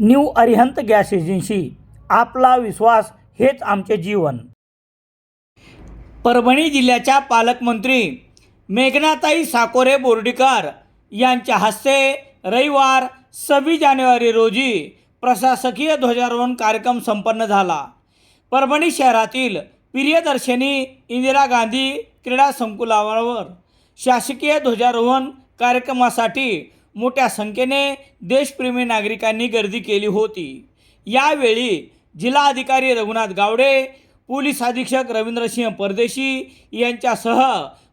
New Arihant gas agency. आपला विश्वास हेच आमचे जीवन. परभणी जिल्ह्याच्या पालकमंत्री मेघनाताई साकोरे बोर्डीकर यांच्या हस्ते रविवार सव्वीस जानेवारी रोजी प्रशासकीय ध्वजारोहण कार्यक्रम संपन्न झाला. परभणी शहरातील प्रियदर्शनी इंदिरा गांधी क्रीडा संकुलावर शासकीय ध्वजारोहण कार्यक्रमासाठी मोठ्या संख्येने देशप्रेमी नागरिकांनी गर्दी केली होती. यावेळी जिल्हाधिकारी रघुनाथ गावडे पोलीस अधीक्षक रवींद्रसिंह परदेशी यांच्यासह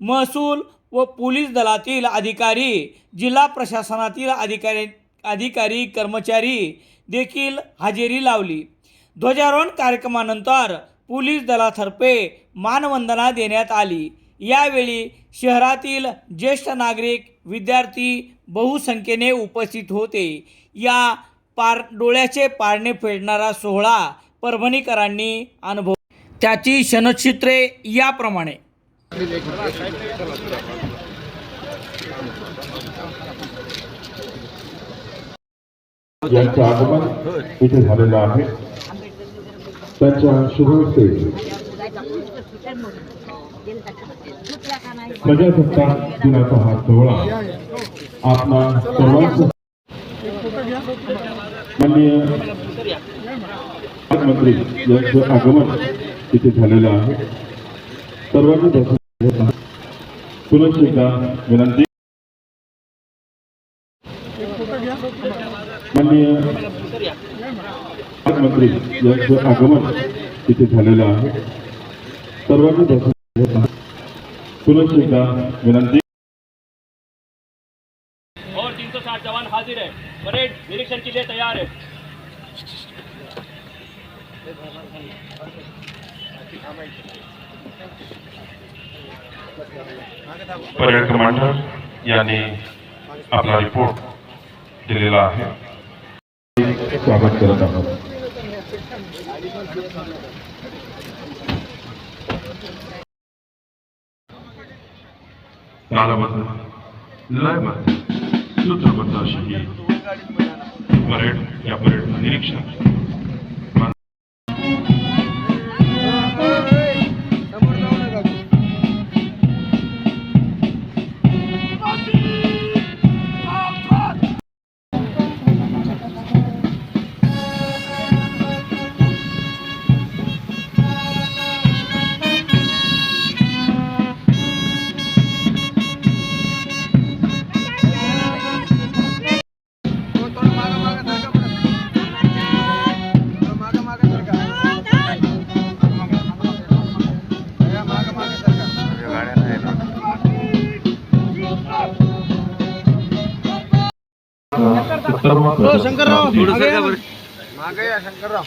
महसूल व पोलीस दलातील अधिकारी जिल्हा प्रशासनातील अधिकारी अधिकारी कर्मचारी देखील हजेरी लावली. ध्वजारोहण कार्यक्रमानंतर पोलीस दलातर्फे मानवंदना देण्यात आली. यावेळी शहरातील ज्येष्ठ नागरिक विद्यार्थी बहुसंख्येने उपस्थित होते. या पार डोळ्याचे पारणे फेडणारा सोहळा परभणीकरांनी अनुभव त्याची क्षणचित्रे याप्रमाणे. यांचं आगमन इथे झालेलं आहे. त्यांच्या शुभहस्ते प्रजासत्ताक दिनाचा हा सोहळा आपला सर्वांचं माननीय मंत्री यांचं आगमन तिथे झालेलं आहे सर्वांनी दर्शन घेत पुनश्च एकदा विनंती माननीय मंत्री यांचं आगमन तिथे झालेलं आहे सर्वांनी दर्शन घेत एकदा विनंती. और 360 जवान हाजिर है। परेड निरीक्षण के लिए तैयार है। परेड कमांडर यांनी आपला रिपोर्ट दिलेला आहे. स्वागत करत आहोत. तालबद्ध लयबद्ध सूत्रबद्ध अशी ही. परेड या परेडचं निरीक्षण. શંકરરાવ.